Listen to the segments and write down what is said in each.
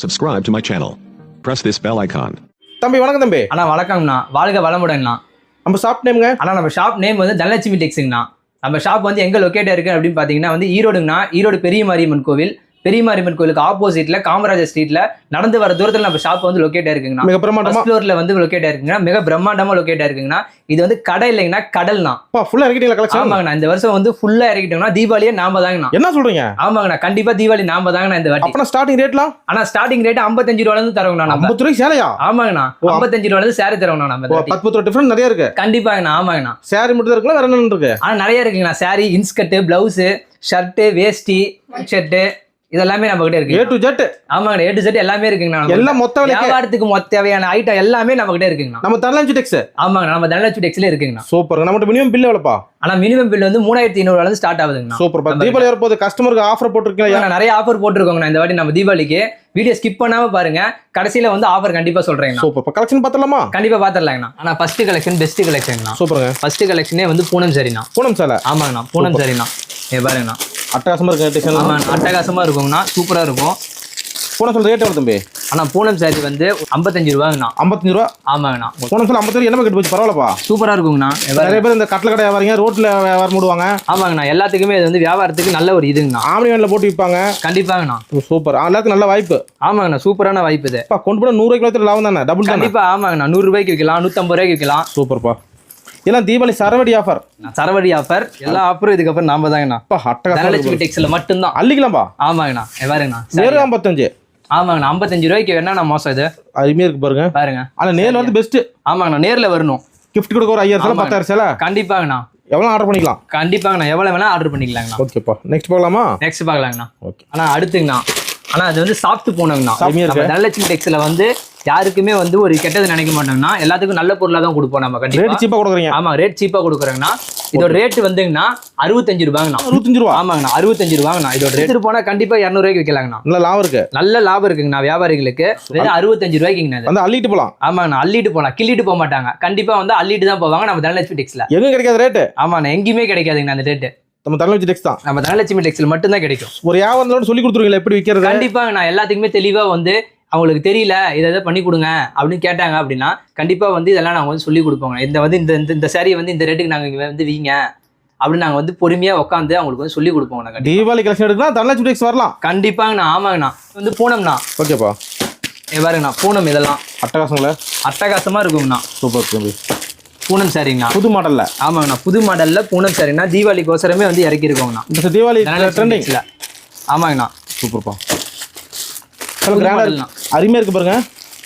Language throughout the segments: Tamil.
Subscribe to my channel. Press this bell icon. தம்பி வணக்கம் தம்பி. அண்ணா வணக்கம்ண்ணா. வாழ்க வளமுடன்ண்ணா. நம்ம ஷாப் நேமுங்க அண்ணா நம்ம ஷாப் நேம் வந்து தனலட்சுமி டெக்ஸுங்கண்ணா நம்ம ஷாப் வந்து எங்க லொக்கேட் இருக்கு அப்படின்னு பாத்தீங்கன்னா வந்து ஈரோடுங்கண்ணா. ஈரோடு பெரிய மாரியம்மன் கோவில். பெரிய மாரியம்மன் கோவிலுக்கு ஆப்போசிட்ல காமராஜர் ஸ்ட்ரீட்ல நடந்து வர தூரத்துல நம்ம ஷாப் வந்து லொக்கேட் இருக்குங்கண்ணா. மிக ஃபர்ஸ்ட் ஃப்ளோர்ல வந்து லொக்கேட் இருக்குங்கண்ணா. மிக பிரம்மாண்டமா லொக்கேட் இருக்குங்கண்ணா. இது வந்து கடை இல்லைங்கண்ணா கடல்ண்ணா. அப்பா ஃபுல்லா இறக்கிட்டீங்களா கலெக்ஷன் ஆமாங்கண்ணா. இந்த வருஷம் வந்து ஃபுல்லா இறக்கிட்டோம்னா தீபாவளியே நாம தாங்கண்ணா. என்ன சொல்றீங்க? ஆமாங்கண்ணா. கண்டிப்பா தீபாவளி நாம தாங்கண்ணா இந்த வாட்டி. ஸ்டார்டிங் ரேட்லாம் ஆனா ஸ்டார்டிங் ரேட் 55 ரூபால இருந்து தரோங்கண்ணா ஐம்பது ரூபாய்க்கு சேலையா? ஆமாங்கண்ணா. 55 ரூபால இருந்து சேரி தரோங்கண்ணா நம்ம. பத்து பத்து ரூபா டிஃபரன்ஸ் நிறைய இருக்கு. கண்டிப்பாங்கண்ணா ஆமாங்கண்ணா. சேரி மட்டும் இருக்குல்ல வேற என்ன இருக்கு? ஆனா நிறைய இருக்குங்கண்ணா. Saree inskirt blouse shirt veshti shirt இதெல்லாமே நம்ம கிட்ட ஏ இருக்கு டு ஜெட் ஆமாங்கண்ணா ஏ டு செட் எல்லாமே இருக்குங்கண்ணா நம்ம எல்லாம். மொத்த வியாபாரத்துக்கு மொத்த தேவையான ஐட்டம் எல்லாமே நம்ம கிட்ட இருக்குங்கண்ணா. நம்ம தரலாஞ்சி டெக்ஸ் ஆமாங்கண்ணா நம்ம தனலட்சுமி டெக்ஸ்ல இருக்குங்கண்ணா. சூப்பர். நம்மகிட்ட மினிமம் பில் எவ்வளோப்பா? ஆனா மினிமம் பில் வந்து மூணாயிரத்தி ஐநூறுல இருந்து ஸ்டார்ட் ஆகுதுங்கண்ணா. சூப்பர். நம்ம தீபாவளி வரப்போது கஸ்டமருக்கு ஆஃபர் போட்டிருக்கீங்களா? நான் நிறைய ஆஃபர் போட்டிருக்கோங்கண்ணா இந்த வாட்டி நம்ம தீபாவளிக்கு. வீடியோ ஸ்கிப் பண்ணாம பாருங்க. கடைசியில வந்து ஆஃபர் கண்டிப்பா சொல்றேங்கண்ணா. சூப்பர். கலெக்ஷன் பார்த்தலாமா கண்டிப்பா பாத்துடலாங்கண்ணா ஆனா ஃபர்ஸ்ட் கலெக்ஷன் பெஸ்ட் கலெக்ஷன்ண்ணா சூப்பருங்க. ஃபர்ஸ்ட் கலெக்ஷனே வந்து பூனம் சரிண்ணா. பூனம் சேலை. ஆமாங்கண்ணா பூனம் சரிண்ணா. ஏ பாருங்கண்ணா. அட்டகாசமா இருக்கு டிசைன் ஆமாண்ணா அட்டகாசமா இருக்குங்கண்ணா. சூப்பரா இருக்கும். பூனம் சேலை ரேட் தம்பி? ஆனா பூனம் சாரி வந்து ஐம்பத்தஞ்சு ரூபாங்கண்ணா. ஐம்பத்தஞ்சு ரூபா? ஆமாங்கண்ணா. பூனம் சேலை ஐம்பத்தி என்ன கட்டு போச்சு பரவாயில்லப்பா. சூப்பரா இருக்குங்கண்ணா நிறைய பேர் இந்த கட்டளை கடை வியாபாரிங்க ரோட்ல வியாபாரம் போடுவாங்க ஆமாங்கண்ணா எல்லாத்துக்குமே இது வந்து வியாபாரத்துக்கு நல்ல ஒரு இதுங்கண்ணா. ஆமணி வேன்ல போட்டு விற்பாங்க கண்டிப்பாங்கண்ணா. சூப்பர். எல்லாத்துக்கும் நல்ல வாய்ப்பு. ஆமாங்கண்ணா சூப்பரான வாய்ப்பு இது. கொண்டு போனா நூறு கிலோ லாபம் தானே? டபுள் தானே? கண்டிப்பா ஆமாங்கண்ணா. நூறு ரூபாய்க்கு விற்கலாம் நூத்தம்பது ரூபாய்க்கு விற்கலாம் சூப்பர்ப்பா. இதெல்லாம் தீபாவளி சரவடி ஆஃபர் சரவடி ஆஃபர் எல்லா ஆஃபரும் இதுக்கப்புறம் நாம தாங்கண்ணா அட்டகாசம் தனலட்சுமி டெக்ஸ்ல மட்டும்தான். அள்ளிக்கலாம்பா? ஆமாங்கண்ணா. பாருங்கண்ணா. நேரு சரி. ஐம்பத்தஞ்சு. ஆமாங்கண்ணா. ஐம்பத்தஞ்சு ரூபாய்க்கு வேணா மோசம் இது? அருமையா இருக்கு பாருங்க. பாருங்க. ஆனா நேர்ல வந்து பெஸ்ட் ஆமாங்கண்ணா. நேர்ல வரணும். கிஃப்ட் கொடுக்க ஒரு ஐயாயிரம் சேலை. பத்தாயிரம் சேலை? கண்டிப்பாங்கண்ணா. எவ்வளோ ஆர்டர் பண்ணிக்கலாம்? கண்டிப்பாங்கண்ணா. எவ்வளவு வேணா ஆர்டர் பண்ணிக்கலாங்கண்ணா. ஓகேப்பா நெக்ஸ்ட் போகலாமா நெக்ஸ்ட் பார்க்கலாங்கண்ணா. ஓகே ஆனா அடுத்துங்கண்ணா. ஆனா அது வந்து சாப்பிட்டு போனோங்கண்ணா. தனலட்சுமி டெக்ஸ்ல வந்து யாருக்குமே வந்து ஒரு கெட்டது நினைக்க மாட்டோம்னா எல்லாத்துக்கும் நல்ல பொருளா தான் கொடுப்போம் நம்ம ரேட் கண்டிப்பா சீப்பா கொடுக்குறீங்க. ஆமா ரேட் சீப்பா கொடுக்குறோங்கண்ணா. இதோட ரேட் வந்துங்கண்ணா அறுபத்தஞ்சு ரூபாங்கண்ணா. அறுபத்தஞ்சு ரூபா? ஆமாங்கண்ணா அறுபத்தஞ்சு ரூபாங்கண்ணா. இதோட ரேட் போனா கண்டிப்பா இரநூறுவாய்க்கு விற்கலாங்கண்ணா நல்ல லாபம் இருக்கு. நல்ல லாபம் இருக்குங்கண்ணா வியாபாரிகளுக்கு. வெறும் அறுபத்தஞ்சு ரூபாய்க்குங்கண்ணா. வந்து அள்ளிட்டு போலாம். ஆமாங்கண்ணா அள்ளிட்டு போலாம். கிள்ளிட்டு போக மாட்டாங்க. கண்டிப்பா வந்து அள்ளிட்டு தான் போவாங்க. நம்ம தனலட்சுமி டெக்ஸ்ல எங்க கிடைக்காத ரேட்டு ஆமாண்ணா எங்கேயுமே கிடைக்காதுங்கண்ணா அந்த ரேட்டு நம்ம தலைமை டெக்ஸ் தான். நம்ம தனலட்சுமி டெக்ஸ்ல மட்டும்தான் கிடைக்கும். ஒரு வியாபாரத்தோட சொல்லி கொடுத்துருவீங்களா? எப்படி விற்கிறது கண்டிப்பாங்க நான் எல்லாத்துக்குமே தெளிவா வந்து அவங்களுக்கு தெரியல இதை இதை பண்ணி கொடுங்க அப்படின்னு கேட்டாங்க அப்படின்னா கண்டிப்பா வந்து இதெல்லாம் நாங்க வந்து சொல்லி கொடுப்போங்க. இந்த வந்து இந்த இந்த- இந்த சாரியை வந்து இந்த ரேட்டுக்கு நாங்க இங்க வந்து வீங்க அப்படின்னு நாங்க வந்து பொறுமையா உட்காந்து அவங்களுக்கு வந்து சொல்லி கொடுப்போங்க நாங்க தீபாவளி கலெக்ஷன் எடுக்கலாம் தனலட்சுமி டெக்ஸ் வரலாம். கண்டிப்பாங்கண்ணா ஆமாங்கண்ணா. வந்து பூனம்ண்ணா. ஓகேப்பா. பாருங்கண்ணா பூனம் இதெல்லாம். அட்டகாசங்கள? அட்டகாசமா இருக்குங்கண்ணா. சூப்பர் தம்பி. பூனம் சாரிங்கண்ணா புது மாடல்ல? ஆமாங்கண்ணா புது மாடல்ல பூனம் சாரிங்கண்ணா தீபாவளிக்கோசரமே வந்து இறக்கிருக்கோங்கண்ணா இந்த தீபாவளி தனலட்சுமி ட்ரெண்டிங் டெக்ஸ்ல. ஆமாங்கண்ணா. சூப்பர்ப்பா. அருமையா இருக்கு பாருங்க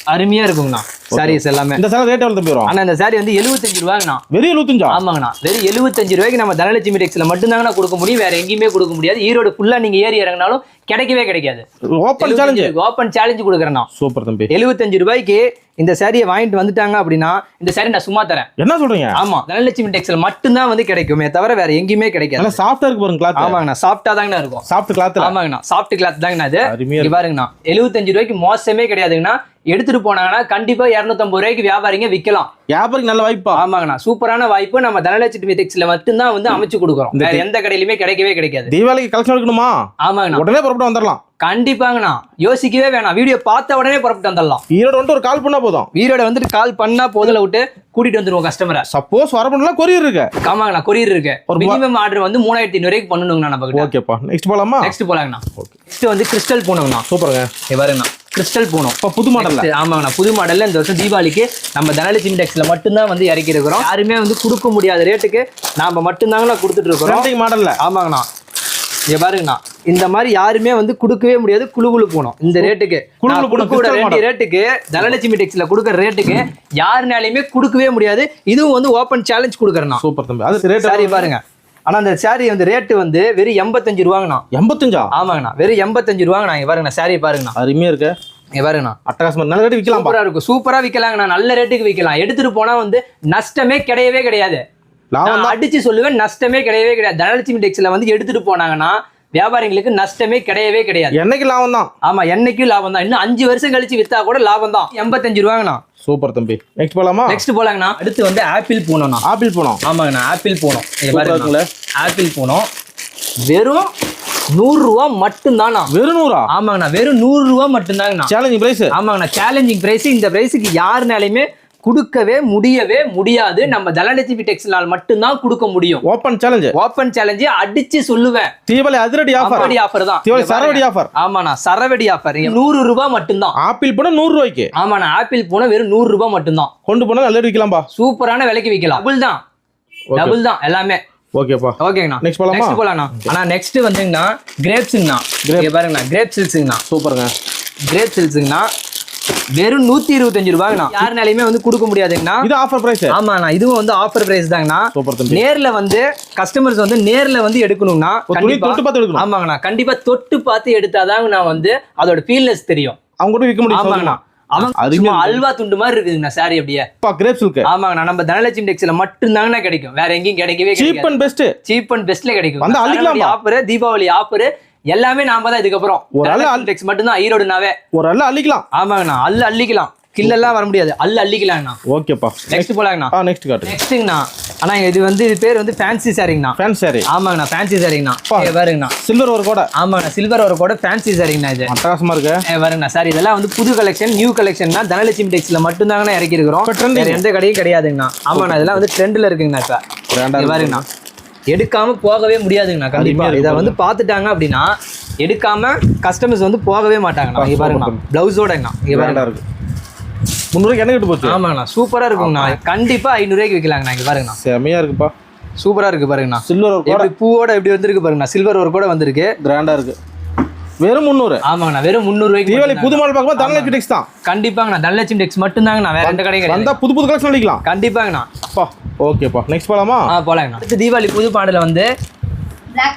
அருமையா இருக்குங்கண்ணா சாரீஸ் எல்லாமே. இந்த சேலை ரேட் எவ்வளவு தம்பி வரும் ஆனா இந்த சாரி வந்து எழுபத்தஞ்சு ரூபாங்கண்ணா வெறும் எழுபத்தஞ்சா ஆமாங்கண்ணா. வெறும் எழுபத்தஞ்சு ரூபாய்க்கு நம்ம தனலட்சுமி டெக்ஸ்ல மட்டும்தாங்கண்ணா கொடுக்க முடியும். வேற எங்கேயுமே கொடுக்க முடியாது. ஈரோடு ஃபுல்லா நீங்க ஏறி இறங்கினாலும் கிடைக்கவே கிடைக்காது. ஓப்பன் சேலஞ்சு ஓப்பன் சேலஞ்சு கொடுக்குறேண்ணா. சூப்பர் தம்பி. எழுபத்தஞ்சு ரூபாய்க்கு இந்த சாரியை வாங்கிட்டு வந்துட்டாங்க அப்படின்னா இந்த சாரி நான் சும்மா தரேன். என்ன சொல்றீங்க? ஆமா தனலட்சுமி டெக்ஸ்ல மட்டும்தான் வந்து கிடைக்குமே தவிர வேற எங்கேயுமே கிடைக்காது. சாஃப்டா இருக்கு பாருங்க கிளாத் ஆமாங்கண்ணா சாஃப்டா தாங்கண்ணா இருக்கும். சாஃப்ட் கிளாத்ல ஆமாங்கண்ணா சாஃப்ட் கிளாத் தாங்கண்ணா இங்க பாருங்கண்ணா எழுபத்தஞ்சு ரூபாய்க்கு மோசமே கிடையாதுங்கண்ணா. எடுத்துட்டு போனாங்கன்னா கண்டிப்பா இரநூத்தம்பது ரூபாய்க்கு வியாபாரிங்க விற்கலாம் வியாபாரிக்கு நல்ல வாய்ப்பா? ஆமாங்கண்ணா. சூப்பரான வாய்ப்பு. நம்ம தனலட்சுமி டெக்ஸ்ல மட்டும்தான் வந்து அமைச்சு கொடுக்குறோம். வேற எந்த கடையிலுமே கிடைக்கவே கிடைக்காது. தீபாவளிக்கு கலெக்ஷன் எடுக்கணுமா? ஆமாங்கண்ணா. உடனே புறப்பட்டு வந்துடலாம். கண்டிப்பாங்கண்ணா. யோசிக்கவே வேணாம். வீடியோ பார்த்த உடனே புறப்பட்டு வந்துடலாம். ஈரோடு வந்துட்டு ஒரு கால் பண்ணா போதும். வீரோட வந்துட்டு கால் பண்ணா போதில் விட்டு கூட்டிட்டு வந்துருவோம் கஸ்டமரை சப்போஸ் வர பண்ணலாம் கொரியர் இருக்கு. ஆமாங்கண்ணா கொரியர் இருக்கு. ஒரு மினிமம் ஆர்டர் வந்து மூணாயிரத்தி ஐநூறு பண்ணணுங்கண்ணா நம்ம ஓகேப்பா நெக்ஸ்ட் போலாமா? நெக்ஸ்ட் போலாங்கண்ணா. நெக்ஸ்ட் வந்து கிறிஸ்டல் பூனங்கண்ணா சூப்பருங்க. பாருங்கண்ணா. கிறிஸ்டல் பூனம் இப்ப புது Next, ஆமாங்கண்ணா. புது மாடல்ல இந்த வருஷம் தீபாவளிக்கு நம்ம தனலட்சுமி டெக்ஸ்ல மட்டும்தான் வந்து இறக்கி இருக்கிறோம் யாருமே வந்து கொடுக்க முடியாத ரேட்டுக்கு நாம மட்டும்தாங்கண்ணா கொடுத்துட்டு இருக்கிறோம் மாடல்ல ஆமாங்கண்ணா. இங்க பாருங்கண்ணா. இந்த மாதிரி யாருமே வந்து கொடுக்கவே முடியாது குழு குழு போனோம். இந்த ரேட்டுக்கு. போன கொடுக்கிற crystal வேண்டிய ரேட்டுக்கு தனலட்சுமி டெக்ஸ்ல கொடுக்குற ரேட்டுக்கு யாருனாலையுமே கொடுக்கவே முடியாது. இதுவும் வந்து ஓப்பன் சேலஞ்ச் கொடுக்குறேண்ணா. சூப்பர் தம்பி. அது ரேட் சாரி பாருங்க. ஆனா அந்த சாரி வந்து ரேட்டு வந்து வெறும் எண்பத்தஞ்சு ரூபாங்கண்ணா. எண்பத்தஞ்சா? ஆமாங்கண்ணா. வெறும் எண்பத்தஞ்சு ரூபாங்கண்ணா. இங்க பாருங்கண்ணா சாரி பாருங்கண்ணா. அருமையா இருக்கு. பாருங்கண்ணா. அட்டகாசமா நல்ல ரேட் விற்கலாம்ப்பா. சூப்பரா இருக்கும். சூப்பரா விற்கலாங்கண்ணா. நல்ல ரேட்டுக்கு விற்கலாம். எடுத்துட்டு போனா வந்து நஷ்டமே கிடையவே கிடையாது. நான் அடிச்சு சொல்லுவேன் நஷ்டமே கிடையவே கிடையாது. தனலட்சுமி டெக்ஸ்ல வந்து எடுத்துட்டு போனாங்கன்னா வியாபாரிகளுக்கு நஷ்டமே கிடையவே கிடையாது. என்னைக்கு லாபம் தான்? ஆமா என்னைக்கும் லாபம் தான். இன்னும் அஞ்சு வருஷம் கழிச்சு வித்தா கூட லாபம் தான். எண்பத்தஞ்சு ரூபாங்கண்ணா. சூப்பர் தம்பி. நெக்ஸ்ட் போலாமா? நெக்ஸ்ட் போலாங்கண்ணா. அடுத்து வந்து ஆப்பிள் பூனம்ண்ணா ஆப்பிள் போனோம் ஆமாங்கண்ணா ஆப்பிள் பூனம். இருக்குங்களே ஆப்பிள் பூனம் வெறும் நூறு ரூபா மட்டும்தாண்ணா. வெறும் நூறா ஆமாங்கண்ணா வெறும் நூறு ரூபா மட்டும்தாங்கண்ணா. சேலஞ்சிங் பிரைஸ் ஆமாங்கண்ணா சேலஞ்சிங் பிரைஸ் இந்த பிரைஸுக்கு யாருனாலையுமே கொடுக்கவே முடியவே முடியாது. நம்ம தனலட்சுமி டெக்ஸ்டைல் மட்டும்தான் கொடுக்க முடியும். ஓப்பன் சேலஞ்ச் ஓப்பன் சேலஞ்சு அடிச்சு சொல்லுவேன். தீபாவளி அதிரடி ஆஃபர் அப்படி ஆஃபர் தான். தீபாவளி சரவடி. ஆஃபர் ஆமாண்ணா சரவெடி ஆஃபர் நூறு ரூபாய் மட்டும்தான். ஆப்பிள் போனா நூறு ரூபாய்க்கு. ஆமாண்ணா ஆப்பிள் போனா வெறும் நூறு ரூபாய் மட்டும்தான். கொண்டு போனா நல்ல விற்கலாம்பா சூப்பரான விலைக்கு விற்கலாம் டபுள் தான். டபுள் தான் எல்லாமே. ஓகேப்பா ஓகேங்கண்ணா Next போலாமா? நெக்ஸ்ட் போலாம்ண்ணா ஆனா நெக்ஸ்ட் வந்துங்கண்ணா கிரேப்ஸுங்கண்ணா பாருங்கண்ணா கிரேப் சில்க்ஸுங்கண்ணா சூப்பருங்க. கிரேப் சில்க்ஸுங்கண்ணா வெறும் நூத்தி இருபத்தஞ்சு ரூபாய்ண்ணா யாருனாலையுமே வந்து கொடுக்க முடியாதுங்கண்ணா. இது ஆஃபர் பிரைஸ் ஆமாண்ணா இதுவும் வந்து ஆஃபர் பிரைஸ் தாங்கண்ணா. நேர்ல வந்து கஸ்டமர்ஸ் வந்து நேர்ல வந்து எடுக்கணும்னா ஆமாங்கண்ணா கண்டிப்பா தொட்டு பார்த்து எடுத்தாதாங்க நான் வந்து அதோட ஃபீல்னஸ் தெரியும். அவங்க கூட விற்க முடியும் ஆமாங்கண்ணா. அவங்க. அல்வா துண்டு மாதிரி இருக்குதுங்கண்ணா சாரி அப்படியே. அப்பா கிரேப் சில்க் ஆமாங்கண்ணா நம்ம தனலட்சுமி டெக்ஸ்ல மட்டும்தாங்கண்ணா கிடைக்கும். வேற எங்கேயும் கிடைக்கவே cheap and best cheap and பெஸ்ட்ல கிடைக்கும். அள்ளிக்கலாமா? ஆஃபர் தீபாவளி ஆஃபர் எல்லாமே நாம தான் இதுக்கப்புறம். ஒரு ஆளு தனலட்சுமி டெக்ஸ் மட்டும்தான் ஈரோடுனாவே ஒரு அல்ல அள்ளிக்கலாம். ஆமாங்கண்ணா அள்ளு அள்ளிக்கலாம். கில்லெல்லாம் வர முடியாது. அள்ளு அள்ளிக்கலாங்கண்ணா ஓகேப்பா. நெக்ஸ்ட் போலாங்கண்ணா. ஆ நெக்ஸ்ட் காட்டு. நெக்ஸ்ட்டுங்கண்ணா அண்ணா இது வந்து இது பேர் வந்து ஃபேன்சி சாரிங்கண்ணா ஃபேன் சாரி ஆமாங்கண்ணா ஃபேன்சி சாரிங்கண்ணா பா. இங்க பாருங்கண்ணா. சில்வர் ஒரு கூட. ஆமாங்கண்ணா சில்வர் ஒரு கூட ஃபேன்சி சாரிங்கண்ணா இது. அட்டகாசமா இருக்கு. ஏ, பாருங்கண்ணா சார் இதெல்லாம் வந்து புது கலெக்ஷன் நியூ கலெக்ஷன் தான் தனலட்சுமி டெக்ஸ்ல மட்டும்தாங்கண்ணா இறக்கி இருக்கிறோம் எந்த கடையும் கிடையாதுங்கண்ணா. ஆமாண்ணா இதெல்லாம் வந்து ட்ரெண்ட்ல இருக்குங்கண்ணா இப்ப. Brand ஆ இங்க இருக்கு. பாருங்கண்ணா எடுக்காம போகவே முடியாதுங்கண்ணா கண்டிப்பா. அருமையா இதை வந்து பார்த்துட்டாங்க அப்படின்னா எடுக்காம கஸ்டமர்ஸ் வந்து போகவே மாட்டாங்கண்ணா. இங்க பாருங்கண்ணா பிளவுஸோடங்கண்ணா இங்க பாருங்க இருக்கு. முந்நூறுக்கு என்ன கிட்ட போச்சு? ஆமாங்கண்ணா சூப்பரா இருக்குங்கண்ணா. கண்டிப்பா ஐநூறுரூவாய்க்கு விற்கலாங்கண்ணா இங்க பாருங்கண்ணா. செமையா இருக்குப்பா. சூப்பரா இருக்கு பாருங்கண்ணா. சில்வர் எப்படி பூவோட எப்படி வந்திருக்கு பாருங்கண்ணா. சில்வர் ஒரு கூட வந்திருக்கு. கிராண்டா இருக்கு. வெறும் முந்நூறு. ஆமாங்கண்ணா வெறும் முந்நூறுவாய்க்கு தீபாவளி. புது மாடல் பார்க்கும்போது தனலட்சுமி டெக்ஸ் தான். கண்டிப்பாங்கண்ணா தனலட்சுமி டெக்ஸ் மட்டும்தாங்கண்ணா வேற எந்த கடையும் புது புது கலெக்ஷன் அடிக்கலாம். கண்டிப்பாங்கண்ணா. அப்பா. ஓகேப்பா. நெக்ஸ்ட் போலாமா? ஆ போலாங்கண்ணா. அடுத்து தீபாவளி புது பாடல வந்து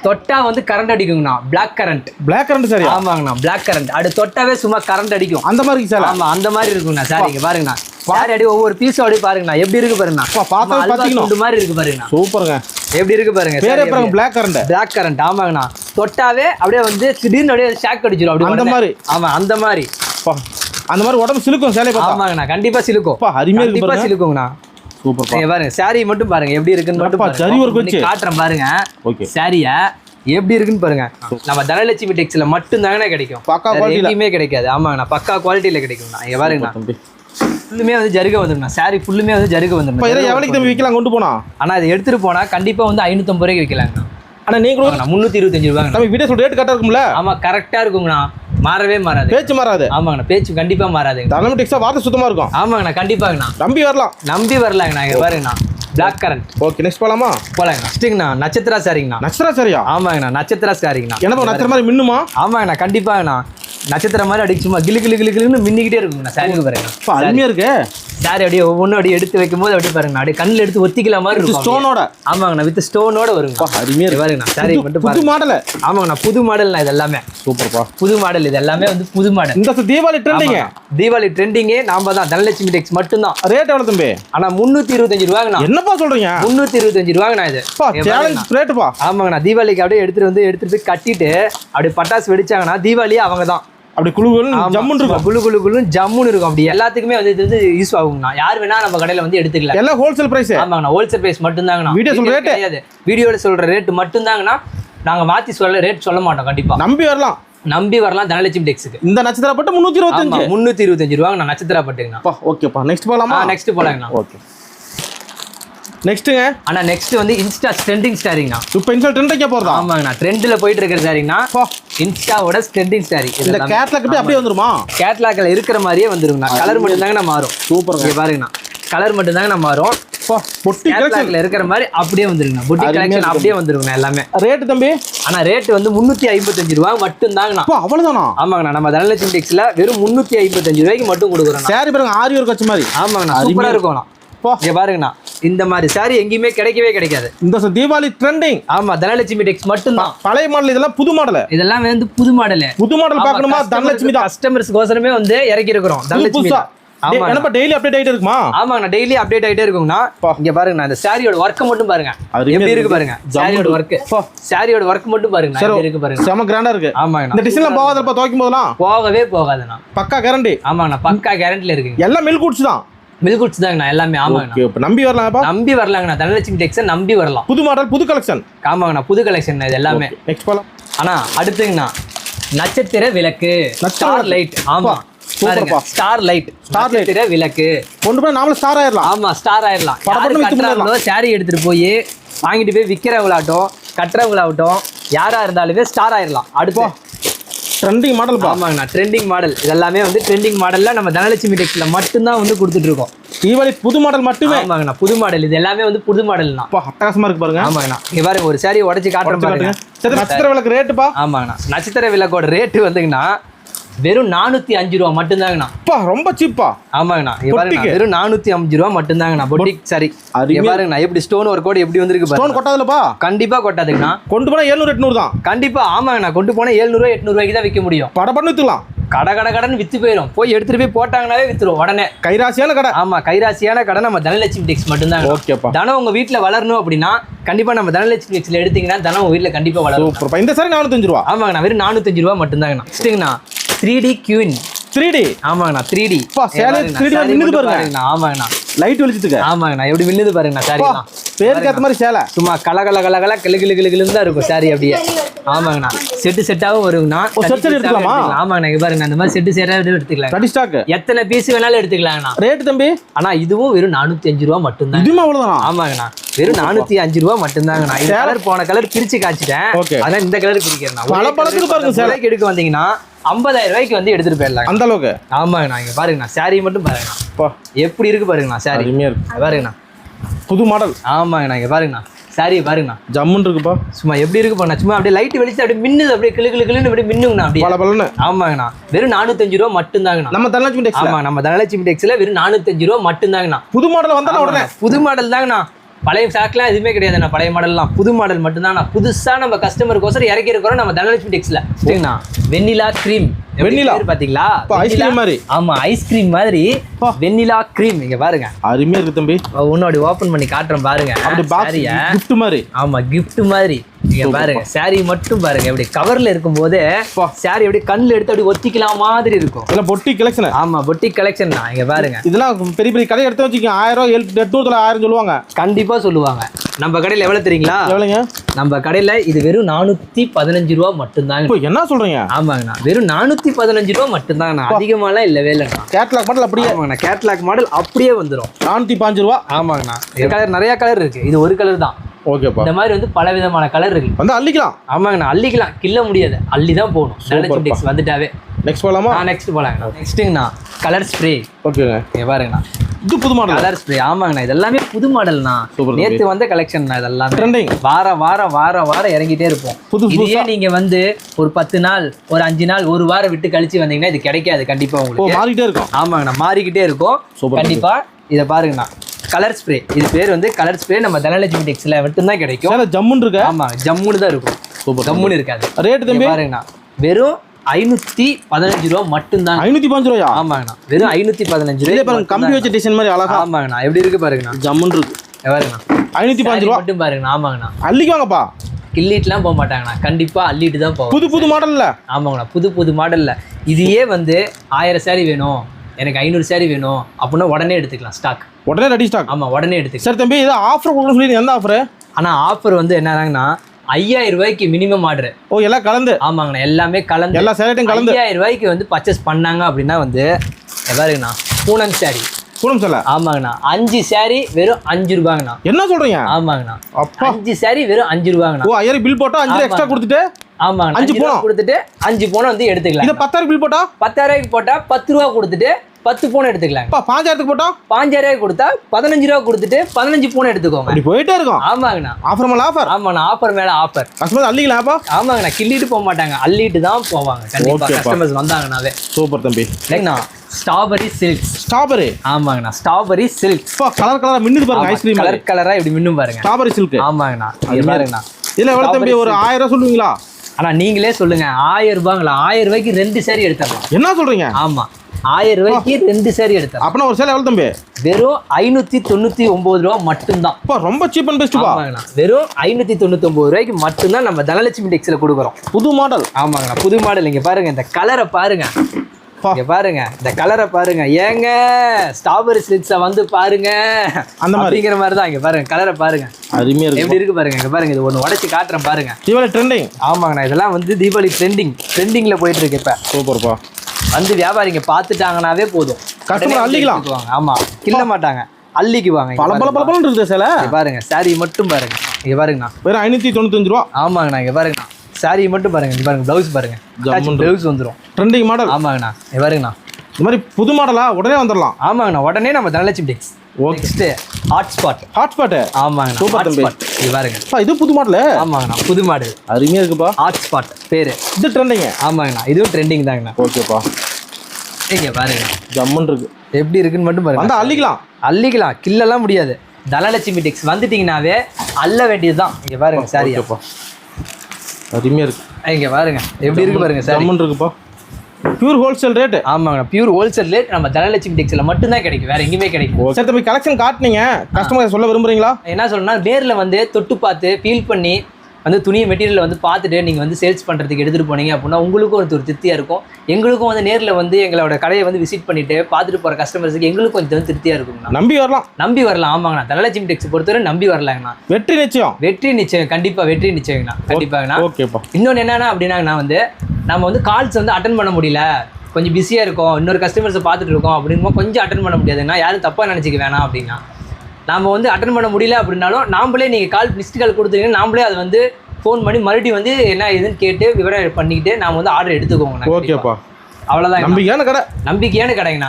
தொட்டா வந்து கரண்ட் அடிக்குங்கண்ணா. பிளாக் கரண்ட் பிளாக் கரண்ட் சரியா? ஆமாங்கண்ணா பிளாக் கரண்ட் அது தொட்டாவே சும்மா கரண்ட் அடிக்கும். அந்த மாதிரி இருக்கு சேலை ஆமா அந்த மாதிரி இருக்குங்கண்ணா சாரி இங்க பாருங்கண்ணா. சாரி அடி ஒவ்வொரு பீஸும் அப்படியே பாருங்கண்ணா. எப்படி இருக்கு பாருங்கண்ணா? அப்பா, பார்த்தா பாத்தீங்கன்னா. துண்டு மாதிரி இருக்கு பாருங்கண்ணா. சூப்பருங்க. எப்படி இருக்கு பாருங்க பேரே பாருங்க பிளாக் கரண்ட் பிளாக் கரண்ட் ஆமாங்கண்ணா. தொட்டாவே அப்படியே வந்து திடீர்னு அப்படியே ஷாக் அடிச்சிடும் அப்படி அந்த. மாதிரி. ஆமா அந்த மாதிரி. அந்த மாதிரி உடம்பு சிலுக்கும் சேலை பார்த்தா? ஆமாங்கண்ணா கண்டிப்பா சிலுக்கும். அப்பா அருமையா இருக்கு கண்டிப்பா பாருங்க. சிலுக்குங்கண்ணா. நீங்க பாருங்க சாரி மட்டும் பாருங்க எப்படி இருக்குன்னு மட்டும் open பண்ணி வச்சு. காட்டுறேன் பாருங்க. ஓகே. சாரிய எப்படி இருக்குன்னு பாருங்க. நம்ம தனலட்சுமி டெக்ஸ்ல மட்டும் தாங்கண்ணா கிடைக்கும். பக்கா. எங்கேயுமே கிடைக்காது. ஆமாங்கண்ணா பக்கா குவாலிட்டியில கிடைக்கும்ண்ணா. இங்க பாருங்கண்ணா. ஃபுல்லுமே வந்து ஜருக வந்துருங்கண்ணா சாரி ஃபுல்லுமே வந்து ஜருக வந்துருங்க இதெல்லாம் எவ்வளோக்கு தம்பி விற்கலாம்? கொண்டு போனா? ஆனா இதை எடுத்துட்டு போனா கண்டிப்பா வந்து ஐநூத்தம்பது ரூபாய்க்கு விற்கலாங்கண்ணா. ஆனா நீங்க கூட முந்நூத்தி இருபத்தஞ்சு ரூபாங்கண்ணா. தம்பி வீடியோ ரேட் கரெக்டா இருக்கும்ல? ஆமா கரெக்டா இருக்குங்கண்ணா. மாறவே மாறாது. பேச்சு மாறாது. ஆமாங்கண்ணா பேச்சு கண்டிப்பா மாறாதுங்க தனலட்சுமி டெக்ஸா வார்த்தை சுத்தமா இருக்கும். ஆமாங்கண்ணா கண்டிப்பாங்கண்ணா. நம்பி வரலாம். நம்பி வரலாங்கண்ணா இங்க பாருங்கண்ணா. பிளாக் கரண்ட் ஓகே நெக்ஸ்ட் போலாமா? போலாங்கண்ணா. நெக்ஸ்ட்டுங்கண்ணா நட்சத்திரா சாரிங்கண்ணா. நட்சத்திரா சரியா? ஆமாங்கண்ணா நட்சத்திரா சாரிங்கண்ணா. என்ன நட்சத்திர மாதிரி மின்னுமா? ஆமாங்கண்ணா கண்டிப்பாங்கண்ணா. நட்சத்திரம் மாதிரி அடிச்சு சும்மா கிளு கிளு கிளு கிளுன்னு மின்னிக்கிட்டே இருக்குங்கண்ணா சாரிக்கு பாருங்க அருமையா இருக்கு. சாரி அப்படியே ஒவ்வொன்றும் அப்படியே எடுத்து வைக்கும் போது அப்படியே பாருங்கண்ணா அப்படியே கண்ணில் எடுத்து ஒத்திக்கல மாதிரி இருக்கும். ஸ்டோனோட ஆமாங்கண்ணா வித் ஸ்டோனோட வருங்க. அப்பா அருமையா இருக்கு. பாருங்கண்ணா சாரி மட்டும் புது பாருங்க. மாடல். ஆமாங்கண்ணா புது மாடல்ண்ணா இது எல்லாமே சூப்பர்ப்பா. புது மாடல் இது எல்லாமே வந்து புது மாடல். இந்த தீபாவளி ட்ரெண்டிங்க தீபாவளி ட்ரெண்டிங்கே நாம தான் தனலட்சுமி டெக்ஸ் மட்டும்தான். ரேட் எவ்வளவு தம்பி? ஆனா முந்நூத்தி இருபத்தஞ்சு ரூபாங்கண்ணா என்னப்பா சொல்றீங்க? முந்நூத்தி இருபத்தஞ்சு ரூபாங்கண்ணா இது. ரேட்டுப்பா ஆமாங்கண்ணா தீபாவளிக்கு அப்படியே எடுத்துட்டு வந்து எடுத்துட்டு போய் கட்டிட்டு அப்படியே பட்டாசு வெடிச்சாங்கன்னா தீபாவளி அவங்க தான். அப்படி குழு குழு ஜம்முன்னு இருக்கும். குளு குளு குளுன்னு ஜம்முன்னு இருக்கும் அப்படி எல்லாத்துக்குமே வந்து இது வந்து யூஸ் ஆகுங்கண்ணா. யார் வேணா நம்ம கடையில வந்து எடுத்துக்கலாம். எல்லாம் ஹோல்சேல் பிரைஸ் ஆமாங்கண்ணா. ஹோல்சேல் பிரைஸ் மட்டும்தாங்கண்ணா. Video சொல்ற rate? கிடையாது. வீடியோல சொல்ற ரேட் மட்டும்தாங்கண்ணா. நாங்க மாத்தி சொல்ல ரேட் சொல்ல மாட்டோம் கண்டிப்பா. நம்பி வரலாம். நம்பி வரலாம் தனலட்சுமி டெக்ஸுக்கு. இந்த நட்சத்திர பட்டு முந்நூற்றி இருபத்தஞ்சு முந்நூத்தி இருபத்தஞ்சு ரூபாங்கண்ணா நட்சத்திரா பட்டுங்கண்ணா அப்பா. ஓகேப்பா நெக்ஸ்ட் போலாமா நெக்ஸ்ட் போலாங்கண்ணா. ஓகே நெக்ஸ்ட்டுங்க. அண்ணா நெக்ஸ்ட் வந்து இன்ஸ்டா ட்ரெண்டிங் ஸ்டாரிங்கண்ணா இப்போ இன்ஸ்டால் ட்ரெண்ட் போறதா? ஆமாங்கண்ணா ட்ரெண்ட்ல போயிட்டு இருக்கிற சாரிங்கண்ணா இன்ஸ்டாவோட ட்ரெண்டிங் சாரி இந்த கேட்லாக் போய் அப்படியே வந்துருமா? கேட்லாக்ல இருக்கிற மாதிரியே வந்துருங்கண்ணா. கலர் மட்டும் தாங்கண்ணா மாறும். சூப்பருங்க. இங்க பாருங்கண்ணா. கலர் மட்டும் தாங்கண்ணா மாறும் பொட்டி கலெக்ஷன் கேட்லாக்ல இருக்கிற மாதிரி அப்படியே புட்டி கலெக்ஷன் இருக்கு. அப்படியே வந்துருங்கண்ணா எல்லாமே. ரேட்டு தம்பி? ஆனா ரேட் வந்து முந்நூத்தி ஐம்பத்தஞ்சு ரூபா மட்டும் தாங்கண்ணா அவ்வளவுதானா? ஆமாங்கண்ணா நம்ம தனலட்சுமி டெக்ஸ்ல வெறும் முந்நூத்தி ஐம்பத்தஞ்சு ரூபாய்க்கு மட்டும் கொடுக்குறோம் சாரி பாருங்க ஆரி ஒரு கட்சி மாதிரி. ஆமாங்கண்ணா சூப்பரா இருக்கு. இருக்கும்ண்ணா. அப்பா இங்க பாருங்கண்ணா. இந்த மாதிரி சாரி எங்கேயுமே கிடைக்கவே கிடைக்காது. இந்த வருஷம் தீபாவளி ட்ரெண்டிங் ஆமா தனலட்சுமி டெக்ஸ் மட்டும்தான். பழைய மாடல் இதெல்லாம் புது மாடல் இதெல்லாம் வந்து புது மாடலு புது மாடல் பார்க்கணுமா? தனலட்சுமி தான். கஸ்டமர்ஸ்க்கோசரமே வந்து இறக்கி இருக்கிறோம் தனலட்சுமி. ஆமா டெய்லி அப்டேட் ஆயிட்டே இருக்குமா? ஆமாங்கண்ணா டெய்லி அப்டேட் ஆயிட்டே பா. இங்க பாருங்கண்ணா இந்த சாரியோட ஒர்க் மட்டும் பாருங்க. எப்படி இருக்கு இருக்கு. பாருங்க சாரியோட ஒர்க் பா. சாரியோட ஒர்க் மட்டும் பாருங்க இருக்கு பாருங்க. செம கிராண்டா இருக்கு. இந்த ஆமாங்கண்ணா டிசைன்லாம் போகாதப்பா துவைக்கும் போதெல்லாம் போகவே போகாதுண்ணா. பக்கா கேரண்டி ஆமாங்கண்ணா பக்கா கேரண்டில இருக்குங்க எல்லாம் மில்க் தான் மில்குட்ஸ் தாங்கண்ணா எல்லாமே ஆமாங்கண்ணா இப்போ நம்பி வரலாம்ப்பா நம்பி வரலாங்கண்ணா தனலட்சுமி டெக்ஸை நம்பி வரலாம். புது மாடல் புது கலெக்ஷன் ஆமாங்கண்ணா புது கலெக்ஷன் இது எல்லாமே. நெக்ஸ்ட் போலாம். ஆனா அடுத்துங்கண்ணா. நட்சத்திர விளக்கு. ஸ்டார். லைட் ஆமா அப்பா, பாருங்க சூப்பர்ப்பா. Star light Star light. நட்சத்திர விளக்கு. கொண்டு போய் நாமளும் ஸ்டார் ஆயிடலாம் ஆமா ஸ்டார் ஆயிடலாம் கட்டுறாங்களோ சாரி எடுத்துட்டு போய் வாங்கிட்டு போய் விற்கிறவங்களாகட்டும் கட்டுறவங்களாகட்டும் யாரா இருந்தாலுமே ஸ்டார் ஆயிடலாம் அடுப்போ ட்ரெண்டிங் மாடல்ப்பா ஆமாங்கண்ணா ட்ரெண்டிங் மாடல் இதெல்லாமே வந்து ட்ரெண்டிங் மாடல்ல நம்ம தனலட்சுமி டெக்ஸ்ல மட்டும்தான் வந்து கொடுத்துட்டு இருக்கோம் தீபாவளி புது மாடல் மட்டுமே. ஆமாங்கண்ணா புது மாடல் இது எல்லாமே வந்து புது மாடல்னா அப்பா அட்டகாசமா இருக்கு பாருங்க. ஆமாங்கண்ணா. இங்க பாருங்க ஒரு சாரி உடைச்சு காட்டுறேன் பாருங்க. நட்சத்திர விளக்கு ரேட்டுப்பா ஆமாங்கண்ணா. நட்சத்திர விளக்கோட ரேட்டு வந்துங்கண்ணா வெறும் நானூத்தி அஞ்சு ரூபா மட்டும்தாங்கண்ணா. ரொம்ப சீப்பா ஆமாங்கண்ணா. பாருங்க? வெறும் நானூத்தி அஞ்சு ரூபா மட்டும்தாங்கண்ணா. Boutique sorry. பாருங்கண்ணா எப்படி ஸ்டோன் ஒர்க் கோட் எப்படி வந்திருக்கு ஸ்டோன் கொட்டாதுலப்பா? கண்டிப்பா கொட்டாதுங்கண்ணா. கொண்டு போனா ஏழ்நூறு எட்நூறு தான். கண்டிப்பா ஆமாங்கண்ணா. கொண்டு போனா எழுநூறுவா எட்நூறுவாய்க்கு தான் விற்க முடியும். பட பண்ணி வித்துக்கலாம் கடை கடை கடன் வித்து போயிடும் போய் எடுத்துட்டு போய் போட்டாங்கனாவே வித்துரும் உடனே. கைராசியான கடை. ஆமா கைராசியான கடை நம்ம தனலட்சுமி டெக்ஸ் மட்டும்தாங்க ஓகேப்பா. தனம் உங்க வீட்ல வளரணும் அப்படின்னா கண்டிப்பா நம்ம தனலட்சுமி டெக்ஸ்ல எடுத்தீங்கன்னா தனம் உங்க வீட்ல கண்டிப்பா வளரும். இந்த சாரி நானூத்தஞ்சு ரூபா. ஆமாங்கண்ணா வெறும் நானூத்தஞ்சு ரூபா மட்டும்தாங்கண்ணா. Three D queen three D ஆமாங்கண்ணா த்ரீ டி சேலை 3D வந்து மின்னுது பாருங்க. ஆமாங்கண்ணா. லைட் வெளிச்சத்துக்கு ஆமாங்கண்ணா எப்படி மின்னுது பாருங்கண்ணா சாரி பேருக்கு ஏத்த மாதிரி சேலை. சும்மா கல கல கல கல கிளு கிளு கிளு கிளுன்னு தான் இருக்கும் சாரி அப்படியே. ஆமாங்கண்ணா செட்டு செட்டாவும் வருங்கண்ணா. set set எடுத்துக்கலாமா? ஆமாங்கண்ணா இங்க பாருங்க அந்த மாதிரி செட்டு செட்டாக எடுத்துக்கலாம் ரெடி ஸ்டாக் எத்தனை பீஸ் வேணாலும் எடுத்துக்கலாங்கண்ணா. ரேட் தம்பி? ஆனா இதுவும் வெறும் நானூத்தி அஞ்சு ரூபா மட்டும்தான் இதுவுமே அவ்வளவுதானா? ஆமாங்கண்ணா வெறும் நானூத்தி அஞ்சு ரூபா மட்டும்தாங்கண்ணா. இந்த கலர் போன கலர் பிரிச்சு காய்ச்சிட்டேன். அதான் இந்த கலர் பிரிக்கிறேன் பல பழத்துக்கு பாருங்க சேலை. சேலைக்கு எடுக்க வந்தீங்கன்னா ஐம்பதாயிரம் ரூபாய்க்கு வந்து எடுத்துட்டு போயிடலாம் அந்த அளவுக்கு? ஆமாங்கண்ணா இங்க பாருங்கண்ணா சாரி மட்டும் பாருங்கண்ணா. எப்படி இருக்கு பாருங்கண்ணா சாரி இருக்கு. பாருங்கண்ணா. புது மாடல். ஆமாங்கண்ணா இங்க பாருங்கண்ணா. சாரி பாருங்கண்ணா. ஜம்முன்னு இருக்குப்பா சும்மா எப்படி இருக்கு பண்ணா சும்மா அப்படியே லைட் வெளிச்சு அப்படியே மின்னுது அப்படியே கிளு கிளு கிளுன்னு அப்படியே மின்னுங்கண்ணா அப்படியே. பல ஆமாங்கண்ணா. வெறும் நானூத்தஞ்சு ரூபா மட்டும்தாங்கண்ணா. நம்ம தனலட்சுமி டெக்ஸ்ல ஆமா நம்ம தனலட்சுமி டெக்ஸ்ல வெறும் நானூத்தஞ்சு ரூபா மட்டும்தாங்கண்ணா. புது மாடல் வந்தாலும் உடனே. புது மாடல் தாங்கண்ணா. பழைய சாக்கெல்லாம் எதுவுமே கிடையாதுண்ணா. பழைய மாடல்லாம். புது மாடல் மட்டும்தாண்ணா புதுசா நம்ம கஸ்டமருக்கோசரம் இறக்கி இருக்கிறோம் நம்ம தனலட்சுமி டெக்ஸ்ல சரிங்கண்ணா. Vanilla cream vanilla? பாத்தீங்களா வெண்ணிலா- மாதிரி. ஆமா ஐஸ்கிரீம் மாதிரி. வெண்ணிலா கிரீம் இங்க பாருங்க. அருமையா இருக்கு தம்பி. அப்படி ஓபன் பண்ணி காட்டுறேன் பாருங்க. அப்படி பாக்ஸ் gift மாதிரி. ஆமா gift மாதிரி. பாருங்க saree மட்டும் பாருங்க இப்படி கவர்ல இருக்கும்போது அப்பா. saree அப்படியே கண்ணுல எடுத்து அப்படி ஒத்திக்கலாம் மாதிரி இருக்கும். இதெல்லாம் பொட்டி கலெக்ஷன் ஆமா பொட்டிக் கலெக்ஷன் தான் இங்க பாருங்க. இதெல்லாம் பெரிய பெரிய கடை எடுத்து வச்சுக்கோங்க. ஆயிரம் எட்நூறுல ஆயிரம் சொல்லுவாங்க. கண்டிப்பா சொல்லுவாங்க. நம்ம கடையில எவ்வளவு தெரியுங்களா? எவ்வளோங்க நம்ம கடையில இது வெறும் நானூத்தி பதினஞ்சு ரூபா மட்டும்தாங்க. இப்போ என்ன சொல்றீங்க? ஆமாங்கண்ணா வெறும் நானூத்தி பதினஞ்சு ரூபா மட்டும்தாங்கண்ணா. அதிகமாலாம் இல்லவே இல்லைண்ணா கேட்லாக் மாடல் அப்படியே ஆமாங்கண்ணா கேட்லாக் மாடல் அப்படியே வந்துடும் நானூத்தி பாஞ்சு ரூபா? ஆமாங்கண்ணா கலர் நிறைய கலர் இருக்கு. இது ஒரு கலர் தான். ஓகேப்பா. இந்த மாதிரி வந்து பல விதமான கலர் இருக்கு. வந்து அள்ளிக்கலாம். ஆமாங்கண்ணா அள்ளிக்கலாம். கிள்ள முடியாது. அள்ளி தான் போகணும். டெக்ஸ் வந்துட்டாவே. நெக்ஸ்ட் போகலாமா நெக்ஸ்ட் போலாங்கண்ணா. நெக்ஸ்ட்டுங்கண்ணா கலர் ஸ்ப்ரே ஓகேங்க. இங்க பாருங்கண்ணா. இது புது மாடல் கலர் ஸ்ப்ரே ஆமாங்கண்ணா இது எல்லாமே புது மாடல்ண்ணா தம்பி. நேத்து வந்த கலெக்ஷன் இதெல்லாம் ட்ரெண்டிங் வாரம் வாரம் வாரம் வாரம் இறங்கிட்டே இருப்போம். புது இதையே புதுசா நீங்க வந்து ஒரு பத்து நாள் ஒரு அஞ்சு நாள் ஒரு வாரம் விட்டு கழிச்சு வந்தீங்கன்னா இது கிடைக்காது. கண்டிப்பா ஓ உங்களுக்கு. மாறிட்டே இருக்கும். ஆமாங்கண்ணா மாறிக்கிட்டே இருக்கும். Super. கண்டிப்பா இதை பாருங்கண்ணா. கலர் ஸ்ப்ரே இது பேர் வந்து கலர் ஸ்ப்ரே நம்ம தனலட்சுமி டெக்ஸ்ல மட்டும்தான் கிடைக்கும். ஜம்முன்னு இருக்கு? ஆமா ஜம்முன்னு தான் இருக்கும். Super. ஜம்முன்னு இருக்காது. ரேட் தம்பி? பாருங்கண்ணா. வெறும் ஐநூத்தி பதினஞ்சு ரூபா மட்டும்தான் ஐநூத்தி பாஞ்சு ரூபாயா? ஆமாங்கண்ணா. வெறும் ஐநூத்தி பதினஞ்சு ரூபாய் பாருங்க கம்பி வச்ச டிசைன் மாதிரி அழகா. ஆமாங்கண்ணா. எப்படி இருக்கு பாருங்கண்ணா. ஜம்முன்னு இருக்கு. பாருங்கண்ணா. ஐநூத்தி saree ரூபா? மட்டும் பாருங்கண்ணா. ஆமாங்கண்ணா. அள்ளிக்குவாங்கப்பா. கிள்ளிட்டுலாம் போக மாட்டாங்கண்ணா. கண்டிப்பா அள்ளிட்டு தான் போவோம் புது புது மாடல்ல ஆமாங்கண்ணா. புது புது மாடல்ல இதையே வந்து ஆயிரம் saree வேணும். எனக்கு ஐநூறு saree வேணும் அப்படின்னா உடனே எடுத்துக்கலாம் ஸ்டாக் உடனே ரெடி ஸ்டாக் ஆமா உடனே எடுத்துக்கலாம். சரி தம்பி இது ஆஃபர் கொடுக்கணும்னு சொல்லி எந்த ஆஃபர் ஆனா ஆஃபர் வந்து என்னன்னா ஐயாயிரம் ரூபாய்க்கு மினிமம் ஆர்டர் ஓ எல்லாம் கலந்து. ஆமாங்கண்ணா எல்லாமே கலந்து. எல்லா சேலைட்டையும் கலந்து. ஐயாயிரம் ரூபாய்க்கு வந்து பர்ச்சேஸ் பண்ணாங்க அப்படின்னா வந்து இங்க பாருங்கண்ணா பூனம் saree. பூனம் சேலை ஆமாங்கண்ணா அஞ்சு saree வெறும் அஞ்சு ரூபாங்கண்ணா. என்ன சொல்றீங்க? ஆமாங்கண்ணா. அப்பா. அஞ்சு saree வெறும் அஞ்சு ரூபாங்கண்ணா. ஓ ஐயாயிரம் பில் போட்டா அஞ்சு. எக்ஸ்ட்ரா கொடுத்துட்டு? ஆமாங்கண்ணா அஞ்சு பூனம். கொடுத்துட்டு அஞ்சு பூனை வந்து இதை எடுத்துக்கலாம் பத்தாயிரம் பில் போட்டா? பத்தாயிரம் ரூபாய்க்கு போட்டா பத்து ரூபா கொடுத்துட்டு பத்து பூனை எடுத்துக்கலாம் பாஞ்சாயிரத்துக்கு போட்டா? பாஞ்சாயிரம் கொடுத்தா பதினஞ்சு ரூபா கொடுத்துட்டு பதினஞ்சு பூனை எடுத்துக்கோங்க. அப்படி போயிட்டே இருக்கும். ஆமாங்கண்ணா. ஆஃபர் மேல ஆஃபர் ஆமாண்ணா ஆஃபர் மேல ஆஃபர் கஸ்டமர் அள்ளிக்கலாம்ப்பா ஆமாங்கண்ணா கிள்ளிட்டு போக மாட்டாங்க. அள்ளிட்டு தான் போவாங்க. கண்டிப்பா. கஸ்டமர்ஸ் வந்தாங்கன்னாவே சூப்பர் தம்பி. இல்லைங்கண்ணா ஸ்ட்ராபெரி சில்க்ஸ் ஸ்ட்ராபெரி ஆமாங்கண்ணா ஸ்ட்ராபெரி அப்பா கலர் கலரா மின்னுது பாருங்க ஐஸ்கிரீம் கலர் கலரா இப்படி மின்னும் பாருங்க. ஸ்ட்ராபெரி சில்க் ஆமாங்கண்ணா இது பாருங்கண்ணா. இதுல எவ்வளவு தம்பி ஒரு ஆயிரம் ரூபாய் சொல்லுவீங்களா? ஆனா நீங்களே சொல்லுங்க ஆயிரம் ரூபாங்களா ஆயிரம் ரூபாய்க்கு ரெண்டு சேரீ எடுத்துடலாம். என்ன சொல்றீங்க? ஆமா. ஆயிரம் ரூபாய்க்கு ரெண்டு சேரீ எடுத்துடலாம் அப்பனா ஒரு சேலை எவ்வளவு தம்பி? வெறும் ஐநூத்தி தொண்ணூத்தி ஒன்பது ரூபா மட்டும்தான். அப்பா ரொம்ப சீப் அண்ட் பெஸ்ட்ப்பா ஆமாங்கண்ணா. வெறும் ஐநூத்தி தொண்ணூத்தி ஒன்பது ரூபாய்க்கு மட்டும்தான் நம்ம தனலட்சுமி டெக்ஸ்ல கொடுக்குறோம். புது மாடல் ஆமாங்கண்ணா புது மாடல் இங்க பாருங்க இந்த கலரை பாருங்க. இங்க பாருங்க இந்த கலரை பாருங்க. ஏங்க ஸ்ட்ராபெரி ஸ்லிட்ஸை வந்து பாருங்க. அந்த மாதிரி. அப்படிங்கிற மாதிரி தான் இங்க பாருங்க கலரை பாருங்க. அருமையா இருக்கு. எப்படி இருக்கு பாருங்க இங்க பாருங்க இது ஒன்று உடச்சி காட்டுறேன் பாருங்க. தீபாவளி ட்ரெண்டிங் ஆமாங்கண்ணா இதெல்லாம் வந்து தீபாவளி ட்ரெண்டிங் ட்ரெண்டிங்ல போயிட்டு இருக்கு இப்ப. சூப்பர்ப்பா. வந்து வியாபாரிங்க பார்த்துட்டாங்கனாவே போதும். வந்து அள்ளிக்கலாம். ஆமா. கிள்ள மாட்டாங்க. அள்ளிக்குவாங்க. பல பல பல இருக்குது சேலை? பாருங்க. சாரி மட்டும் பாருங்க. இங்க பாருங்கண்ணா. வெறும் ஐநூற்றி தொண்ணூத்தஞ்சு ரூபா. ஆமாங்கண்ணா இங்க பாருங்கண்ணா. சாரி மட்டும் பாருங்க. இங்க பாருங்க. ப்ளவுஸ் பாருங்க. ப்ளவுஸ் வந்துரும். ட்ரெண்டிங் மாடல் ஆமாங்கண்ணா. இங்க பாருங்கண்ணா. இந்த மாதிரி புது மாடலா உடனே வந்துடலாம் ஆமாங்கண்ணா. உடனே நம்ம Dhanalakshmi Tex. Next hot spot hotspot Super hot தம்பி. இங்க பாருங்க. இது புது மாடலு ஆமாங்கண்ணா புது மாடல் அருமையா இருக்குப்பா. ஹாட் ஸ்பாட் பேரு. இது ட்ரெண்டிங்க ஆமாங்கண்ணா இதுவும் ட்ரெண்டிங் தாங்கண்ணா. ஓகேப்பா. இங்க பாருங்க. ஜம்முன்னு இருக்கு. எப்படி இருக்குன்னு மட்டும் பாருங்க. வந்தா அள்ளிக்கலாம். அள்ளிக்கலாம். கில்லெல்லாம் முடியாது. தனலட்சுமி டெக்ஸ் வந்துட்டீங்கன்னாவே அள்ள வேண்டியதுதான். இங்க பாருங்க சாரி ஓகேப்பா அருமையா இருக்கு. இங்க பாருங்க. எப்படி இருக்கு பாருங்க சாரி இருக்குப்பா. பியூர் ஹோல்சேல் ரேட்டு ஆமாங்கண்ணா பியூர் ஹோல்சேல் ரேட் நம்ம தனலட்சுமி டெக்ஸ்ல மட்டும்தான் கிடைக்கும். வேற எங்கேயுமே கிடைக்கும் சரி தம்பி கலெக்ஷன் காட்டுனீங்க. கஸ்டமர் சொல்ல விரும்புறீங்களா? என்ன சொல்லணும்னா நேரில் வந்து தொட்டு பார்த்து ஃபீல் பண்ணி வந்து துணி மெட்டீரியலை வந்து பார்த்துட்டு நீங்கள் வந்து சேல்ஸ் பண்ணுறதுக்கு எடுத்துகிட்டு போனீங்க அப்படின்னா உங்களுக்கும் ஒரு திருப்தியாக இருக்கும். எங்களுக்கும் வந்து நேரில் வந்து எங்களோட கடையை வந்து விசிட் பண்ணிட்டு பார்த்துட்டு போகிற கஸ்டமர்ஸுக்கு எங்களுக்கும் கொஞ்சம் திருப்தியாக இருக்குங்கண்ணா. நம்பி வரலாம். நம்பி வரலாம். ஆமாங்கண்ணா. தனலட்சுமி டெக்ஸ் பொறுத்தவரை நம்பி வரலாங்கண்ணா. வெற்றி நிச்சயம். வெற்றி நிச்சயம். கண்டிப்பாக வெற்றி நிச்சயங்கண்ணா. கண்டிப்பாங்கண்ணா. ஓகேப்பா இன்னொன்று என்னன்னா அப்படின்னாங்கண்ணா வந்து நம்ம வந்து கால்ஸ் வந்து அட்டன் பண்ண முடியல. கொஞ்சம் பிஸியாக இருக்கும். இன்னொரு கஸ்டமர்ஸை பார்த்துட்டு இருக்கோம். அப்படின்னா கொஞ்சம் அட்டன் பண்ண முடியாதுன்னா யாரும் தப்பாக நினச்சிக்க வேணாம் அப்படின்னா. நாம வந்து அட்டன் பண்ண முடியல அப்படின்னாலும் நாமளே நீங்கள் கால் மிஸ்டு கால் கொடுத்தீங்கன்னா நாமளே அதை வந்து ஃபோன் பண்ணி மறுபடியும் வந்து என்ன ஏதுன்னு கேட்டு விவரம் பண்ணிக்கிட்டு நாம வந்து ஆர்டர் எடுத்துக்கோங்கண்ணா ஓகேப்பா அவ்வளோதான் நம்பிக்கையான கடை. நம்பிக்கையான கடைங்கண்ணா.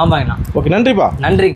ஆமாங்கண்ணா. ஓகே நன்றிப்பா. நன்றி.